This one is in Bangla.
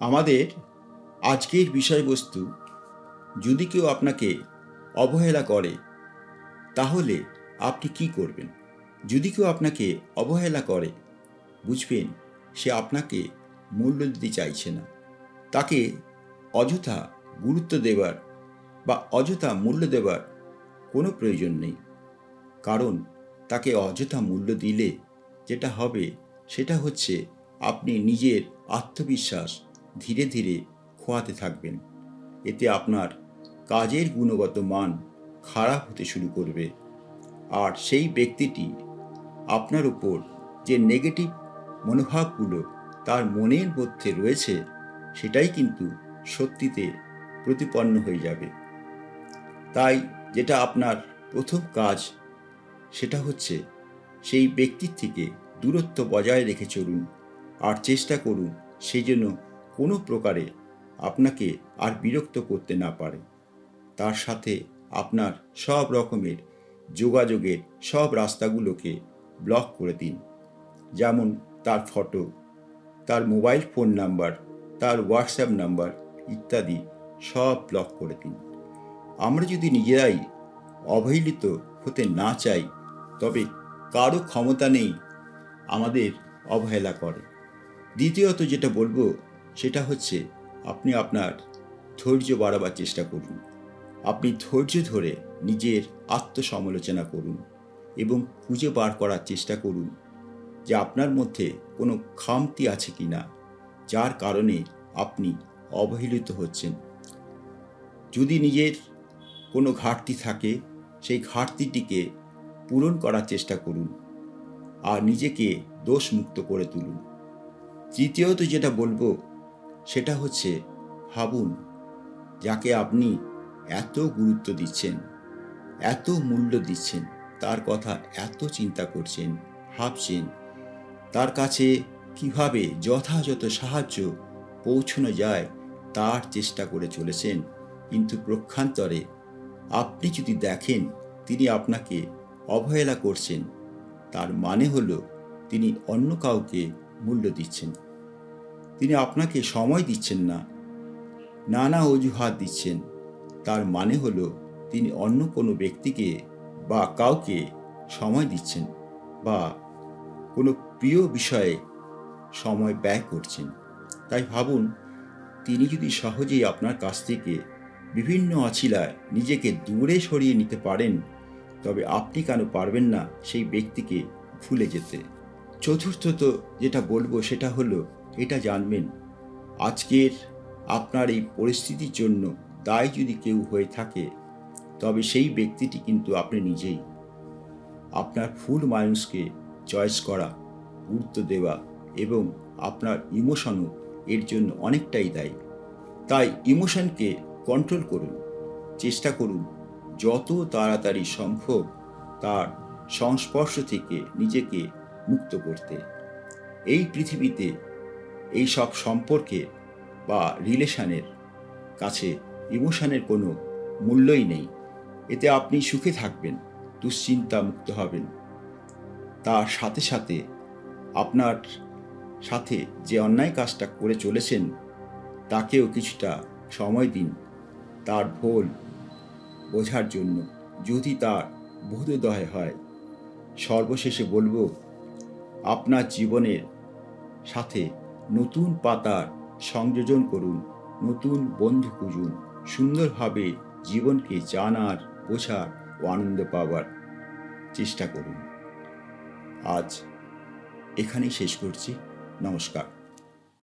আমাদের আজকের বিষয়বস্তু যদি কেউ আপনাকে অবহেলা করে, তাহলে আপনি কি করবেন? যদি কেউ আপনাকে অবহেলা করে, বুঝবেন সে আপনাকে মূল্য দিতে চাইছে না। তাকে অযথা গুরুত্ব দেওয়ার বা অযথা মূল্য দেওয়ার কোনো প্রয়োজন নেই। কারণ তাকে অযথা মূল্য দিলে যেটা হবে, সেটা হচ্ছে আপনি নিজের আত্মবিশ্বাস ধীরে ধীরে খোয়াতে থাকবেন। এতে আপনার কাজের গুণগত মান খারাপ হতে শুরু করবে। আর সেই ব্যক্তিটি আপনার উপর যে নেগেটিভ মনোভাবগুলো তার মনের মধ্যে রয়েছে, সেটাই কিন্তু সত্যিতে প্রতিপন্ন হয়ে যাবে। তাই যেটা আপনার প্রথম কাজ, সেটা হচ্ছে সেই ব্যক্তির থেকে দূরত্ব বজায় রেখে চলুন। আর চেষ্টা করুন সেই জন্য কোনো প্রকারে আপনাকে আর বিরক্ত করতে না পারে। তার সাথে আপনার সব রকমের যোগাযোগের সব রাস্তাগুলোকে ব্লক করে দিন। যেমন তার ফটো তার মোবাইল ফোন নাম্বার তার হোয়াটসঅ্যাপ নাম্বার ইত্যাদি সব ব্লক করে দিন। আমরা যদি নিজেরাই অবহেলিত হতে না চাই, তবে কারও ক্ষমতা নেই আমাদের অবহেলা করে। দ্বিতীয়ত যেটা বলব সেটা হচ্ছে আপনি আপনার ধৈর্য বাড়াবার চেষ্টা করুন। আপনি ধৈর্য ধরে নিজের আত্মসমালোচনা করুন এবং খুঁজে বার করার চেষ্টা করুন যে আপনার মধ্যে কোনো খামতি আছে কি না যার কারণে আপনি অবহেলিত হচ্ছেন। যদি নিজের কোনো ঘাটতি থাকে, সেই ঘাটতিটিকে পূরণ করার চেষ্টা করুন আর নিজেকে দোষমুক্ত করে তুলুন। তৃতীয়ত যেটা বলব সেটা হচ্ছে ভাবুন যাকে আপনি এত গুরুত্ব দিচ্ছেন, এত মূল্য দিচ্ছেন, তার কথা এত চিন্তা করছেন, ভাবছেন, তার কাছে কীভাবে যথাযথ সাহায্য পৌঁছানো যায় তার চেষ্টা করে চলেছেন। কিন্তু প্রক্ষান্তরে আপনি যদি দেখেন তিনি আপনাকে অবহেলা করছেন, তার মানে হলো তিনি অন্য কাউকে মূল্য দিচ্ছেন। তিনি আপনাকে সময় দিচ্ছেন না। নানা অজুহাত দিচ্ছেন। তার মানে হলো, তিনি অন্য কোনো ব্যক্তিকে বা কাউকে সময় দিচ্ছেন বা কোনো প্রিয় বিষয়ে সময় ব্যয় করছেন। তাই ভাবুন, তিনি যদি সহজেই আপনার কাছ থেকে বিভিন্ন অছিলায় নিজেকে দূরে সরিয়ে নিতে পারেন, তবে আপনি কেন পারবেন না সেই ব্যক্তিকে ভুলে যেতে? চতুর্থত যেটা বলব সেটা হলো এটা জানবেন। আজকের আপনার এই পরিস্থিতির জন্য দায় যদি কেউ হয়ে থাকে, তবে সেই ব্যক্তিটি কিন্তু আপনি নিজেই। আপনার ফুল মানুষকে চয়েস করা, গুরুত্ব দেওয়া এবং আপনার ইমোশনও এর জন্য অনেকটাই দায়ী। তাই ইমোশনকে কন্ট্রোল করুন, চেষ্টা করুন, যত তাড়াতাড়ি সম্ভব তার সংস্পর্শ থেকে নিজেকে মুক্ত করতে। এই পৃথিবীতে এই সব সম্পর্কে বা রিলেশানের কাছে ইমোশনের কোনো মূল্যই নেই। এতে আপনি সুখে থাকবেন, দুশ্চিন্তা মুক্ত হবেন। তার সাথে সাথে আপনার সাথে যে অন্যায় কাজটা করে চলেছেন, তাকেও কিছুটা সময় দিন তার ভুল বোঝার জন্য। যদি তার বোধোদয় হয়, সর্বশেষে বলব, আপনার জীবনের সাথে নতুন পাতার সংযোজন করুন, নতুন বন্ধু খুঁজুন, সুন্দরভাবে জীবনকে জানার, বোঝার ও আনন্দ পাওয়ার চেষ্টা করুন। আজ এখানেই শেষ করছি। নমস্কার।